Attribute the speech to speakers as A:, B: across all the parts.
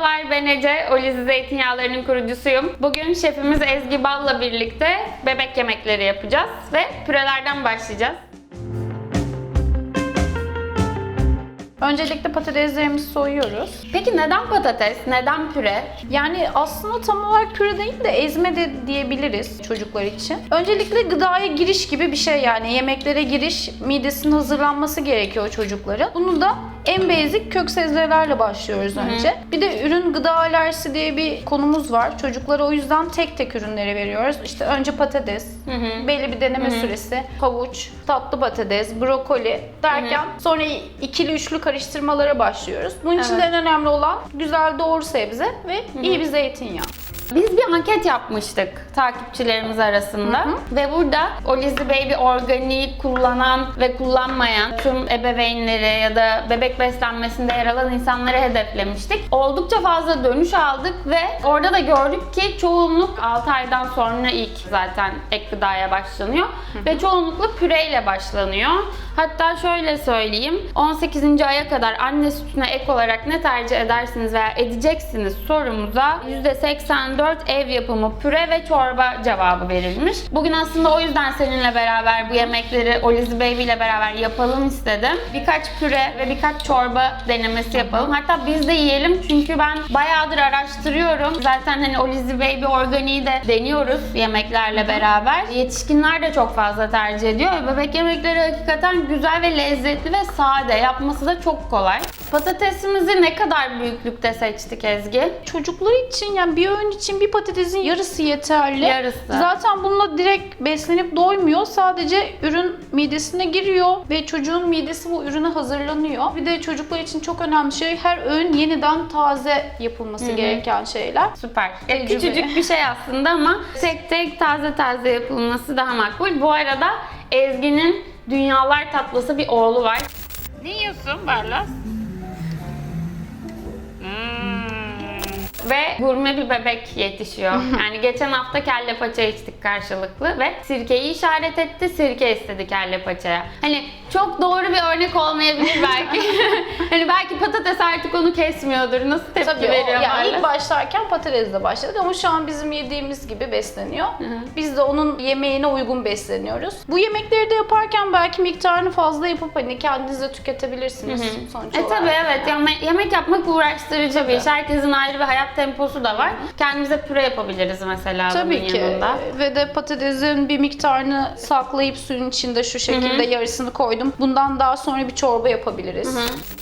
A: Merhabalar ben Ece, Olizi Zeytinyağları'nın kurucusuyum. Bugün şefimiz Ezgi Bal'la birlikte bebek yemekleri yapacağız ve pürelerden başlayacağız.
B: Öncelikle patateslerimizi soyuyoruz.
A: Peki neden patates, neden püre?
B: Yani aslında tam olarak püre değil de ezme de diyebiliriz çocuklar için. Öncelikle gıdaya giriş gibi bir şey yani yemeklere giriş, midesinin hazırlanması gerekiyor çocukların. Bunu da en basic kök sebzelerle başlıyoruz önce. Bir de ürün gıda alerjisi diye bir konumuz var. Çocuklara o yüzden tek tek ürünleri veriyoruz. İşte önce patates, belli bir deneme süresi, havuç, tatlı patates, brokoli derken sonra ikili üçlü karıştırmalara başlıyoruz. Bunun için de
A: Evet.
B: en önemli olan güzel doğru sebze ve iyi bir zeytinyağı.
A: Biz bir anket yapmıştık takipçilerimiz arasında ve burada Olizi Baby organiği kullanan ve kullanmayan tüm ebeveynleri ya da bebek beslenmesinde yer alan insanları hedeflemiştik. Oldukça fazla dönüş aldık ve orada da gördük ki çoğunluk 6 aydan sonra ilk zaten ek gıdaya başlanıyor ve çoğunlukla püreyle başlanıyor. Hatta şöyle söyleyeyim 18. aya kadar anne sütüne ek olarak ne tercih edersiniz veya edeceksiniz sorumuza %84 ev yapımı püre ve çorba cevabı verilmiş. Bugün aslında o yüzden seninle beraber bu yemekleri Olizi Baby ile beraber yapalım istedim. Birkaç püre ve birkaç çorba denemesi yapalım. Hatta biz de yiyelim çünkü ben bayağıdır araştırıyorum. Zaten hani Olizi Baby organiği de deniyoruz yemeklerle beraber. Yetişkinler de çok fazla tercih ediyor bebek yemekleri hakikaten güzel ve lezzetli ve sade. Yapması da çok kolay. Patatesimizi ne kadar büyüklükte seçtik Ezgi?
B: Çocuklar için yani bir öğün için bir patatesin yarısı yeterli.
A: Yarısı.
B: Zaten bununla direkt beslenip doymuyor. Sadece ürün midesine giriyor ve çocuğun midesi bu ürüne hazırlanıyor. Bir de çocuklar için çok önemli şey her öğün yeniden taze yapılması gereken şeyler.
A: Süper. Ya küçücük bir şey aslında ama tek tek taze taze yapılması daha makbul. Bu arada Ezgi'nin dünyalar tatlısı bir oğlu var. Ne yiyorsun Barlas? Ve gurme bir bebek yetişiyor. Yani geçen hafta kelle paça içtik karşılıklı ve sirkeyi işaret etti, sirke istedi kelle paçaya. Hani çok doğru bir örnek olmayabilir belki. hani belki patates artık onu kesmiyordur. Nasıl tepki
B: Tabii o,
A: veriyor
B: yani ilk başlarken patatesle başladık ama şu an bizim yediğimiz gibi besleniyor. Biz de onun yemeğine uygun besleniyoruz. Bu yemekleri de yaparken belki miktarını fazla yapıp hani kendiniz de tüketebilirsiniz sonuç
A: E
B: olarak.
A: tabii evet. Yeme- yemek yapmak uğraştırıcı bir iş. Herkesin ayrı bir hayat temposu da var. Kendimize püre yapabiliriz mesela
B: Tabii
A: bunun
B: ki.
A: yanında.
B: Ve de patatesin bir miktarını saklayıp suyun içinde şu şekilde yarısını koydum. Bundan daha sonra bir çorba yapabiliriz.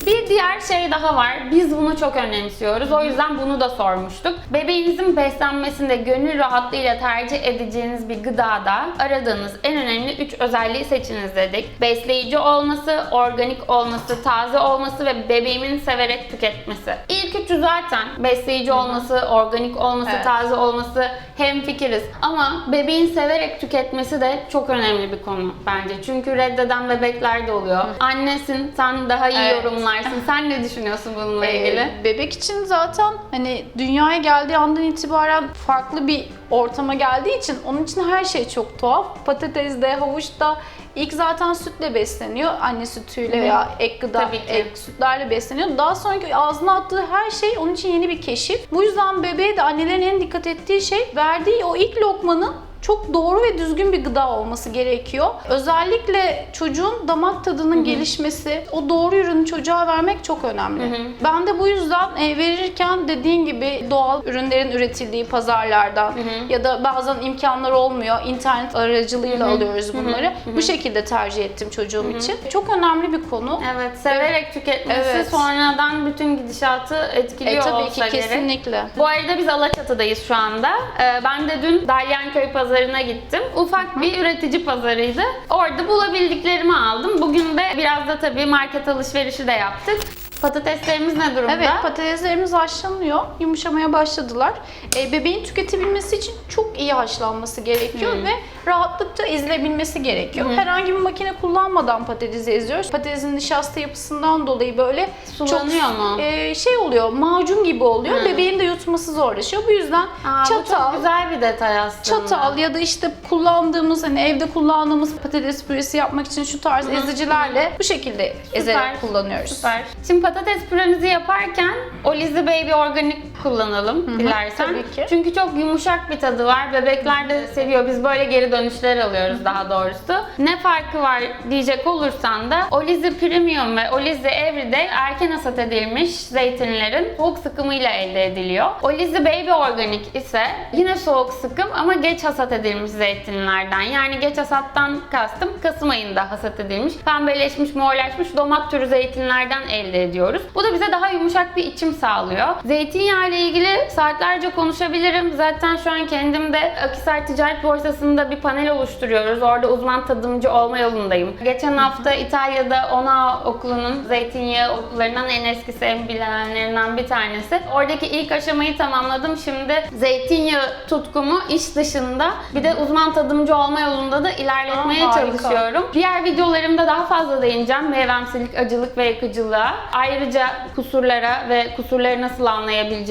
A: Bir diğer şey daha var. Biz bunu çok önemsiyoruz. O yüzden bunu da sormuştuk. Bebeğinizin beslenmesinde gönül rahatlığıyla tercih edeceğiniz bir gıdada aradığınız en önemli 3 özelliği seçiniz dedik. Besleyici olması, organik olması, taze olması ve bebeğimin severek tüketmesi. İlk üçü zaten besleyici olması, organik olması,
B: Evet.
A: taze olması hem fikiriz. Ama bebeğin severek tüketmesi de çok önemli bir konu bence. Çünkü reddeden bebekler de oluyor. Annesin, sen daha iyi
B: Evet.
A: yorumlarsın. Sen ne düşünüyorsun bununla
B: Ee,
A: ilgili?
B: bebek için zaten hani dünyaya geldiği andan itibaren farklı bir ortama geldiği için onun için her şey çok tuhaf. Patates de, havuç da ilk zaten sütle besleniyor. Anne sütüyle veya ek gıda,
A: Tabii ki.
B: ek sütlerle besleniyor. Daha sonraki ağzına attığı her şey onun için yeni bir keşif. Bu yüzden bebeğe de annelerin en dikkat ettiği şey verdiği o ilk lokmanın çok doğru ve düzgün bir gıda olması gerekiyor. Özellikle çocuğun damak tadının gelişmesi, o doğru ürünü çocuğa vermek çok önemli. Ben de bu yüzden e, verirken dediğin gibi doğal ürünlerin üretildiği pazarlardan ya da bazen imkanlar olmuyor. internet aracılığıyla alıyoruz bunları. Bu şekilde tercih ettim çocuğum için. Çok önemli bir konu.
A: Evet, severek tüketmesi
B: Evet.
A: sonradan bütün gidişatı etkiliyor
B: E, tabii
A: olsa
B: ki
A: gerek.
B: kesinlikle.
A: Bu arada biz Alaçatı'dayız şu anda. Ee, ben de dün Dalyanköy pazarına gittim. Ufak bir üretici pazarıydı. Orada bulabildiklerimi aldım. Bugün de biraz da tabii market alışverişi de yaptık. Patateslerimiz ne durumda?
B: Evet patateslerimiz haşlanıyor. Yumuşamaya başladılar. E, bebeğin tüketebilmesi için çok iyi haşlanması gerekiyor ve rahatlıkça ezilebilmesi gerekiyor. Herhangi bir makine kullanmadan patatesi eziyoruz. Patatesin nişasta yapısından dolayı böyle
A: Sulanıyor
B: çok
A: mu?
B: e, şey oluyor, macun gibi oluyor. Bebeğin de yutması zorlaşıyor. Bu yüzden
A: Aa, bu
B: çatal,
A: çok güzel bir detay aslında.
B: çatal ya da işte kullandığımız hani evde kullandığımız patates püresi yapmak için şu tarz ezicilerle bu şekilde ezerek kullanıyoruz.
A: Süper. Şimdi patates pürenizi yaparken Olizi Baby organik kullanalım dilersen.
B: tabii ki.
A: Çünkü çok yumuşak bir tadı var. Bebekler de seviyor. Biz böyle geri dönüşler alıyoruz daha doğrusu. Ne farkı var diyecek olursan da Olizi Premium ve Olizi Everyday erken hasat edilmiş zeytinlerin soğuk sıkımıyla elde ediliyor. Olizi Baby Organic ise yine soğuk sıkım ama geç hasat edilmiş zeytinlerden. Yani geç hasattan kastım Kasım ayında hasat edilmiş, pembeleşmiş, morlaşmış domat türü zeytinlerden elde ediyoruz. Bu da bize daha yumuşak bir içim sağlıyor. Zeytinyağı ile ilgili saatlerce konuşabilirim. Zaten şu an kendim de Akisar Ticaret Borsası'nda bir panel oluşturuyoruz. Orada uzman tadımcı olma yolundayım. Geçen hafta İtalya'da ONA okulunun zeytinyağı okullarından en eskisi, en bilinenlerinden bir tanesi. Oradaki ilk aşamayı tamamladım. Şimdi zeytinyağı tutkumu iş dışında bir de uzman tadımcı olma yolunda da ilerletmeye
B: Aa, harika.
A: çalışıyorum. Diğer videolarımda daha fazla değineceğim meyvemsilik, acılık ve yakıcılığa. Ayrıca kusurlara ve kusurları nasıl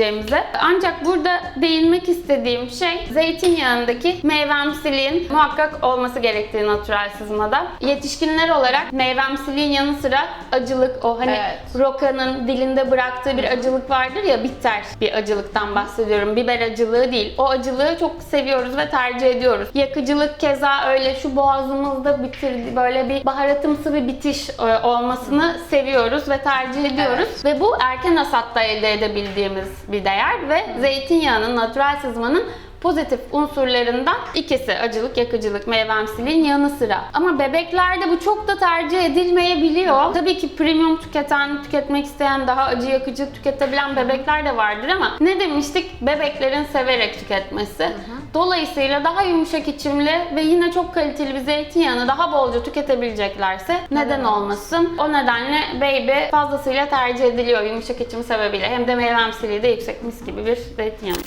A: anlayabileceğimize. Ancak burada değinmek istediğim şey zeytinyağındaki meyvemsiliğin muhakkak olması gerektiği natural sızmada. Yetişkinler olarak meyvemsiliğin yanı sıra acılık, o hani
B: Evet.
A: rokanın dilinde bıraktığı bir acılık vardır ya bitter bir acılıktan bahsediyorum. Biber acılığı değil. O acılığı çok seviyoruz ve tercih ediyoruz. Yakıcılık keza öyle şu boğazımızda bitirdi böyle bir baharatımsı bir bitiş e, olmasını seviyoruz ve tercih ediyoruz. Ve bu erken hasatta elde edebildiğimiz bir değer ve zeytinyağının natural sızmanın pozitif unsurlarından ikisi acılık, yakıcılık, meyvemsiliğin yanı sıra. Ama bebeklerde bu çok da tercih edilmeyebiliyor. Tabii ki premium tüketen, tüketmek isteyen, daha acı yakıcı tüketebilen bebekler de vardır ama ne demiştik? Bebeklerin severek tüketmesi. Dolayısıyla daha yumuşak içimli ve yine çok kaliteli bir zeytinyağını daha bolca tüketebileceklerse neden olmasın? O nedenle baby fazlasıyla tercih ediliyor yumuşak içim sebebiyle. Hem de meyvemsiliği de yüksek mis gibi bir zeytinyağı.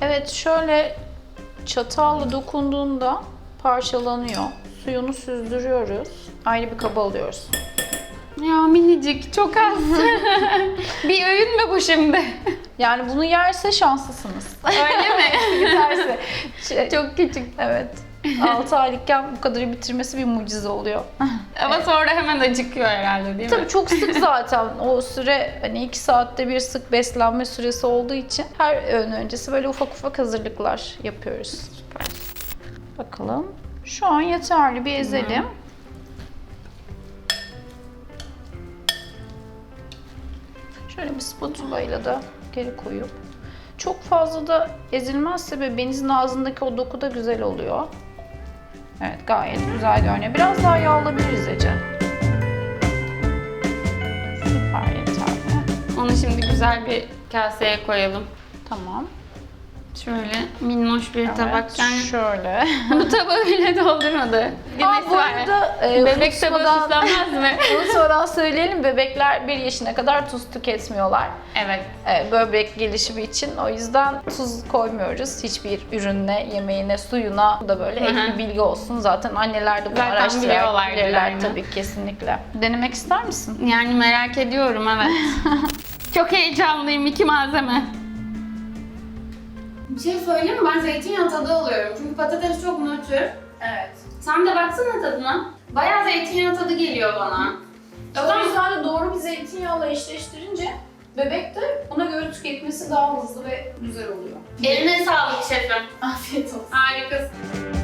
B: Evet şöyle çatalla dokunduğunda parçalanıyor. Suyunu süzdürüyoruz. Ayrı bir kaba alıyoruz.
A: Ya minicik çok az. bir öğün mü bu şimdi?
B: Yani bunu yerse şanslısınız.
A: Öyle mi?
B: Giderse. Şey,
A: çok küçük.
B: evet. 6 aylıkken bu kadarı bitirmesi bir mucize oluyor.
A: Ama sonra hemen acıkıyor herhalde değil mi?
B: Tabii çok sık zaten o süre hani 2 saatte bir sık beslenme süresi olduğu için her öğün öncesi böyle ufak ufak hazırlıklar yapıyoruz.
A: Süper.
B: Bakalım. Şu an yeterli bir ezelim. Şöyle bir spatula ile de geri koyup çok fazla da ezilmezse bebeğinizin ağzındaki o doku da güzel oluyor. Evet gayet güzel görünüyor. Biraz daha yağ alabiliriz Ece. Süper yeterli.
A: Onu şimdi güzel bir kaseye koyalım.
B: Tamam.
A: Şöyle minnoş bir tabak. Yani
B: şöyle.
A: bu tabağı bile doldurmadı.
B: Aa, bu arada e,
A: Bebek tabağı
B: unutmadan-
A: süslenmez mi?
B: Unutmadan söyleyelim bebekler 1 yaşına kadar tuz tüketmiyorlar.
A: evet.
B: e, böbrek gelişimi için. O yüzden tuz koymuyoruz hiçbir ürününe, yemeğine, suyuna. Bu da böyle ek
A: Hı hı.
B: bir bilgi olsun. Zaten anneler de bunu
A: Zaten
B: araştırarak
A: biliyorlardır
B: bilirler
A: yani.
B: tabii kesinlikle. Denemek ister misin?
A: Yani merak ediyorum evet. Çok heyecanlıyım iki malzeme. Bir şey söyleyeyim mi? Ben zeytinyağı tadı alıyorum. Çünkü patates çok nötr.
B: Evet.
A: Sen de baksana tadına. Bayağı zeytinyağı tadı geliyor bana.
B: O yüzden de doğru bir zeytinyağla eşleştirince bebek de ona göre tüketmesi daha hızlı ve güzel oluyor.
A: Eline sağlık şefim.
B: Afiyet olsun.
A: Harikasın.